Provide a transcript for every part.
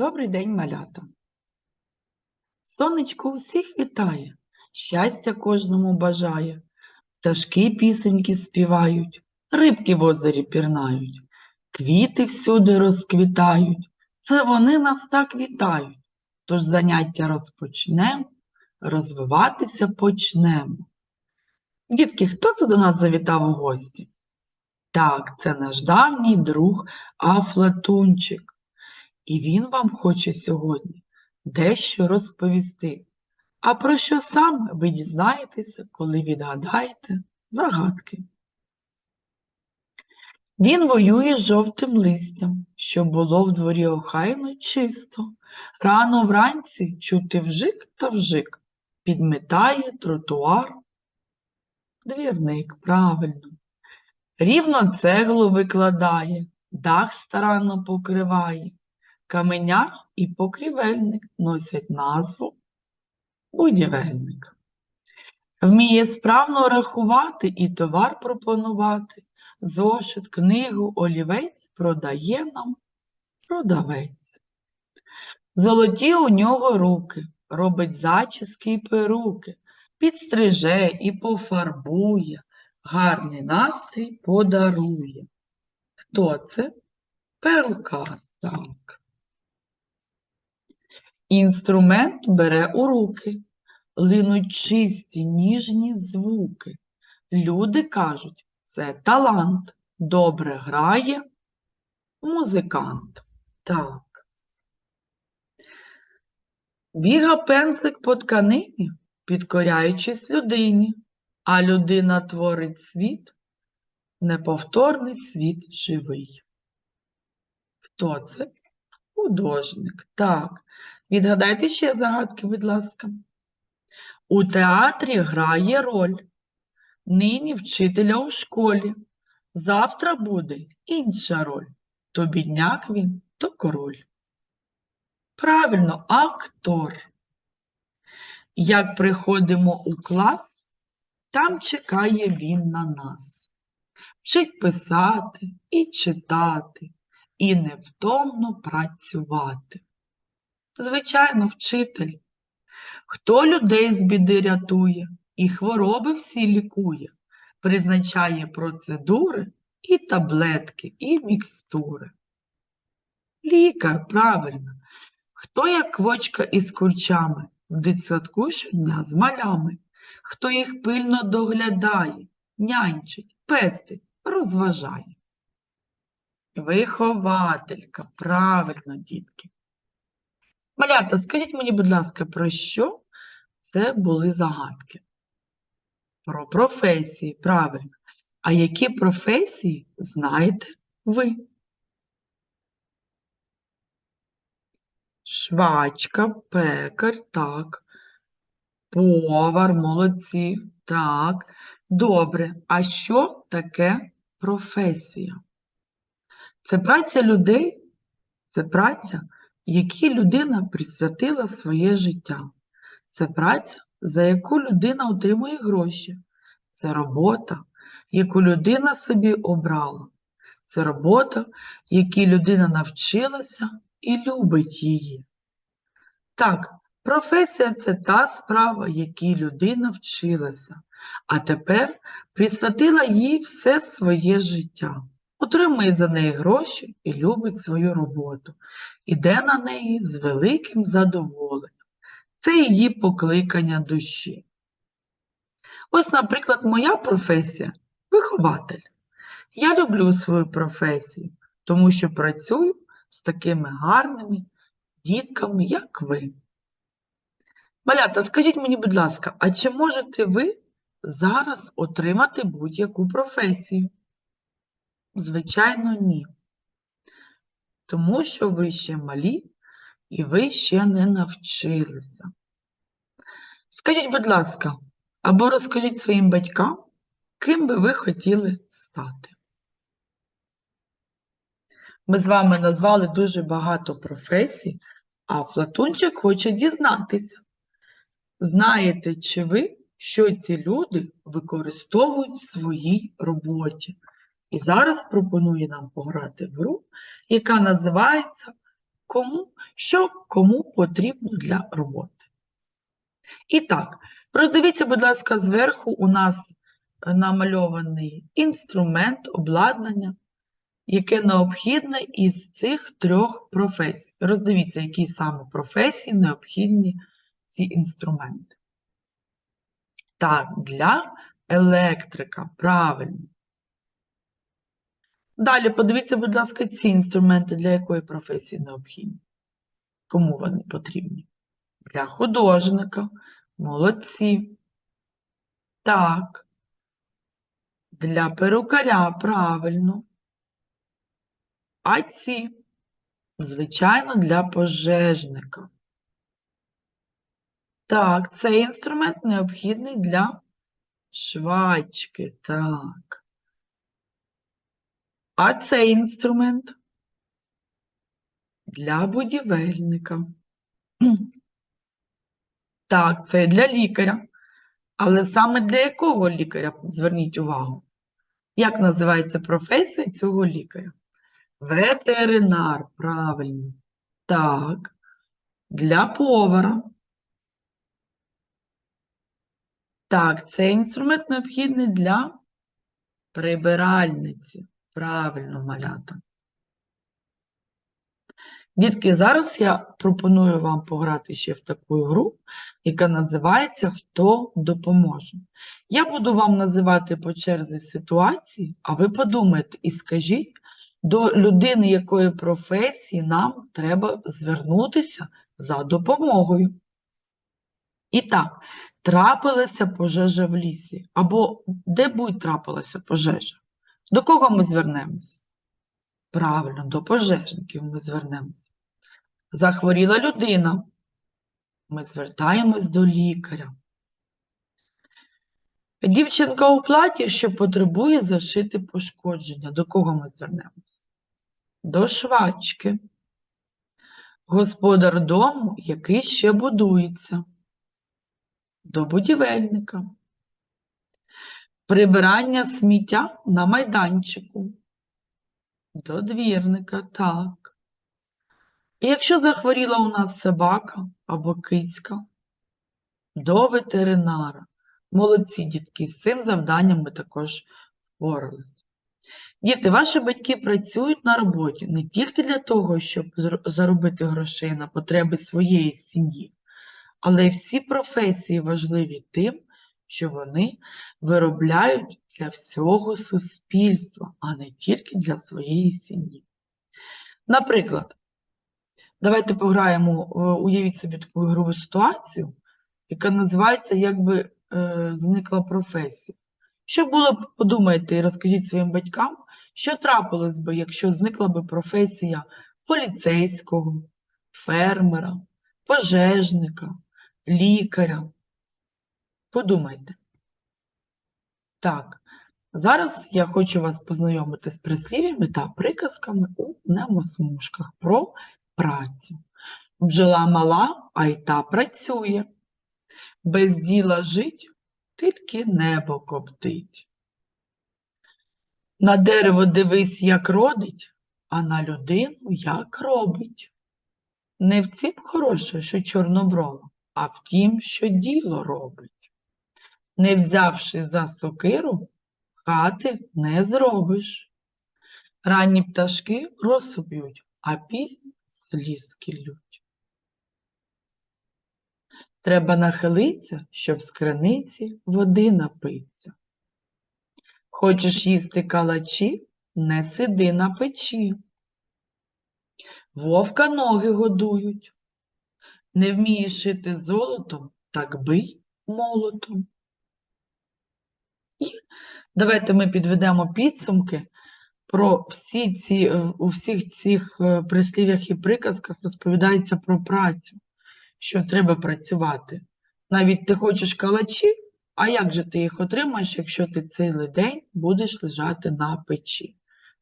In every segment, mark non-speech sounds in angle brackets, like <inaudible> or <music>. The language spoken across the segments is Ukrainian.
Добрий день, малята. Сонечко усіх вітає, щастя кожному бажає. Пташки пісеньки співають, рибки в озері пірнають, квіти всюди розквітають. Це вони нас так вітають. Тож заняття розпочнемо, розвиватися почнемо. Дітки, хто це до нас завітав у гості? Так, це наш давній друг Афлатунчик. І він вам хоче сьогодні дещо розповісти. А про що саме ви дізнаєтеся, коли відгадаєте загадки? Він воює з жовтим листям, щоб було в дворі охайно й чисто. Рано вранці чути вжик та вжик, підметає тротуар. Двірник, правильно. Рівно цеглу викладає, дах старанно покриває. Каменяр і покрівельник носять назву будівельник. Вміє справно рахувати і товар пропонувати. Зошит, книгу, олівець продає нам продавець. Золоті у нього руки, робить зачіски й перуки, підстриже і пофарбує, гарний настрій подарує. Хто це? Перукар. Так. Інструмент бере у руки, линуть чисті ніжні звуки. Люди кажуть, це талант, добре грає музикант. Так. Біга пензлик по тканині, підкоряючись людині, а людина творить світ, неповторний світ живий. Хто це? Художник. Так. Відгадайте ще загадки, будь ласка. У театрі грає роль. Нині вчителя у школі. Завтра буде інша роль. То бідняк він, то король. Правильно, актор. Як приходимо у клас, там чекає він на нас. Вчить писати і читати, і невтомно працювати. Звичайно, вчитель. Хто людей з біди рятує і хвороби всі лікує, призначає процедури і таблетки, і мікстури. Лікар, правильно. Хто як квочка із курчами в дитсадку щодня з малями, хто їх пильно доглядає, нянчить, пестить, розважає. Вихователька, правильно, дітки. Малята, скажіть мені, будь ласка, про що це були загадки? Про професії, правильно. А які професії знаєте ви? Швачка, пекар, так. Повар, молодці, так. Добре. А що таке професія? Це праця людей, це праця, якій людина присвятила своє життя. Це праця, за яку людина отримує гроші. Це робота, яку людина собі обрала. Це робота, якій людина навчилася і любить її. Так, професія це та справа, якій людина вчилася, а тепер присвятила їй все своє життя. Отримує за неї гроші і любить свою роботу. Іде на неї з великим задоволенням. Це її покликання душі. Ось, наприклад, моя професія вихователь. Я люблю свою професію, тому що працюю з такими гарними дітками, як ви. Малята, скажіть мені, будь ласка, а чи можете ви зараз отримати будь-яку професію? Звичайно, ні. Тому що ви ще малі і ви ще не навчилися. Скажіть, будь ласка, або розкажіть своїм батькам, ким би ви хотіли стати. Ми з вами назвали дуже багато професій, а Платунчик хоче дізнатися. Знаєте чи ви, що ці люди використовують в своїй роботі? І зараз пропоную нам пограти в гру, яка називається кому, що кому потрібно для роботи. І так, роздивіться, будь ласка, зверху у нас е, намальований інструмент, обладнання, яке необхідне із цих трьох професій. Роздивіться, які саме професії необхідні ці інструменти. Так, для електрика, правильно. Далі подивіться, будь ласка, ці інструменти для якої професії необхідні? Кому вони потрібні? Для художника. Молодці. Так. Для перукаря, правильно. А ці, звичайно, для пожежника. Так, цей інструмент необхідний для швачки. Так. А цей інструмент для будівельника. <clears throat> Так, це для лікаря. Але саме для якого лікаря? Зверніть увагу. Як називається професія цього лікаря? Ветеринар, правильно. Так. Для повара. Так, цей інструмент необхідний для прибиральниці. Правильно, малята. Дітки, зараз я пропоную вам пограти ще в таку гру, яка називається Хто допоможе. Я буду вам називати по черзі ситуації, а ви подумайте і скажіть, до людини якої професії нам треба звернутися за допомогою. І так, трапилася пожежа в лісі, або де будь трапилася пожежа. До кого ми звернемось? Правильно, до пожежників ми звернемось. Захворіла людина. Ми звертаємось до лікаря. Дівчинка у платі, що потребує зашити пошкодження. До кого ми звернемось? До швачки. Господар дому, який ще будується. До будівельника. Прибирання сміття на майданчику. До двірника, так. І якщо захворіла у нас собака або кицька, до ветеринара. Молодці дітки, з цим завданням ми також впоралися. Діти, ваші батьки працюють на роботі не тільки для того, щоб заробити грошей на потреби своєї сім'ї, але й всі професії важливі тим, що вони виробляють для всього суспільства, а не тільки для своєї сім'ї. Наприклад, давайте пограємо, е, уявіть собі таку ігрову ситуацію, яка називається якби е, зникла професія. Що було б, подумайте і розкажіть своїм батькам, що трапилось би, якщо зникла би професія поліцейського, фермера, пожежника, лікаря. Подумайте. Так, зараз я хочу вас познайомити з прислів'ями та приказками у немосмужках про працю. Бджола мала, а й та працює. Без діла жить, тільки небо коптить. На дерево дивись, як родить, а на людину як робить. Не в тім хороше, що чорноброва, а в тім, що діло робить. Не взявши за сокиру, хати не зробиш. Ранні пташки росу б'ють, а пізні слізки лють. Треба нахилитися, щоб з криниці води напиться. Хочеш їсти калачі, не сиди на печі. Вовка ноги годують. Не вмієш шити золотом, так бий молотом. І давайте ми підведемо підсумки про всі ці, у всіх цих е, прислів'ях і приказках розповідається про працю, що треба працювати. Навіть ти хочеш калачі, а як же ти їх отримаєш, якщо ти цілий день будеш лежати на печі?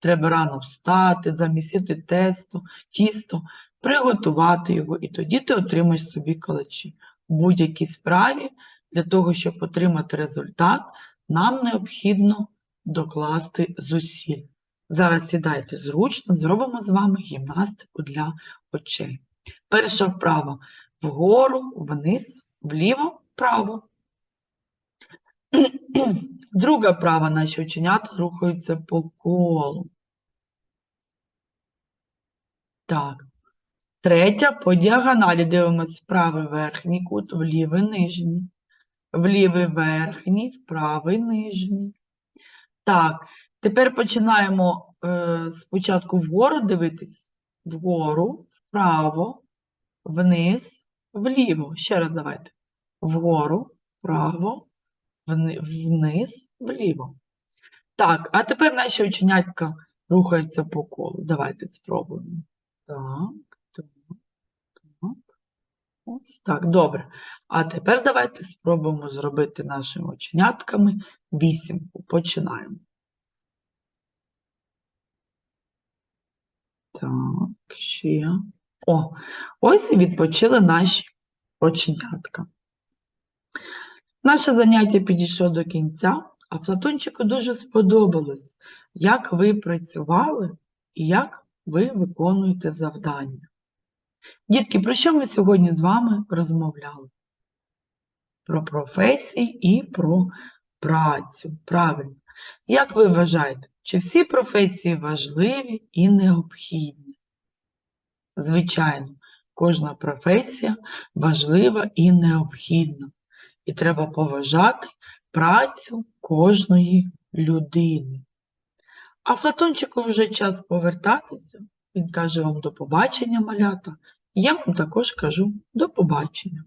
Треба рано встати, замісити тесто, тісто, приготувати його, і тоді ти отримаєш собі калачі. У будь-якій справі для того, щоб отримати результат, нам необхідно докласти зусиль. Зараз сідайте зручно, зробимо з вами гімнастику для очей. Перша вправа вгору, вниз, вліво, вправо. <clears throat> Друга вправа наші оченята рухаються по колу. Так. Третя по діагоналі дивимося правий верхній кут, в лівий нижній. В лівий верхній, в правий нижній. Так, тепер починаємо е, спочатку вгору дивитись. Вгору, вправо, вниз, вліво. Ще раз давайте. Вгору, вправо, вниз, вліво. Так, а тепер наші оченятка рухаються по колу. Давайте спробуємо. Так. Так, добре. А тепер давайте спробуємо зробити нашими оченятками вісімку. Починаємо. Так, ще. О, ось і відпочили наші оченятка. Наше заняття підійшло до кінця, а Платончику дуже сподобалось, як ви працювали і як ви виконуєте завдання. Дітки, про що ми сьогодні з вами розмовляли? Про професії і про працю. Правильно. Як ви вважаєте, чи всі професії важливі і необхідні? Звичайно, кожна професія важлива і необхідна. І треба поважати працю кожної людини. А Флатончику вже час повертатися. Він каже вам до побачення, малята. Я вам також кажу до побачення.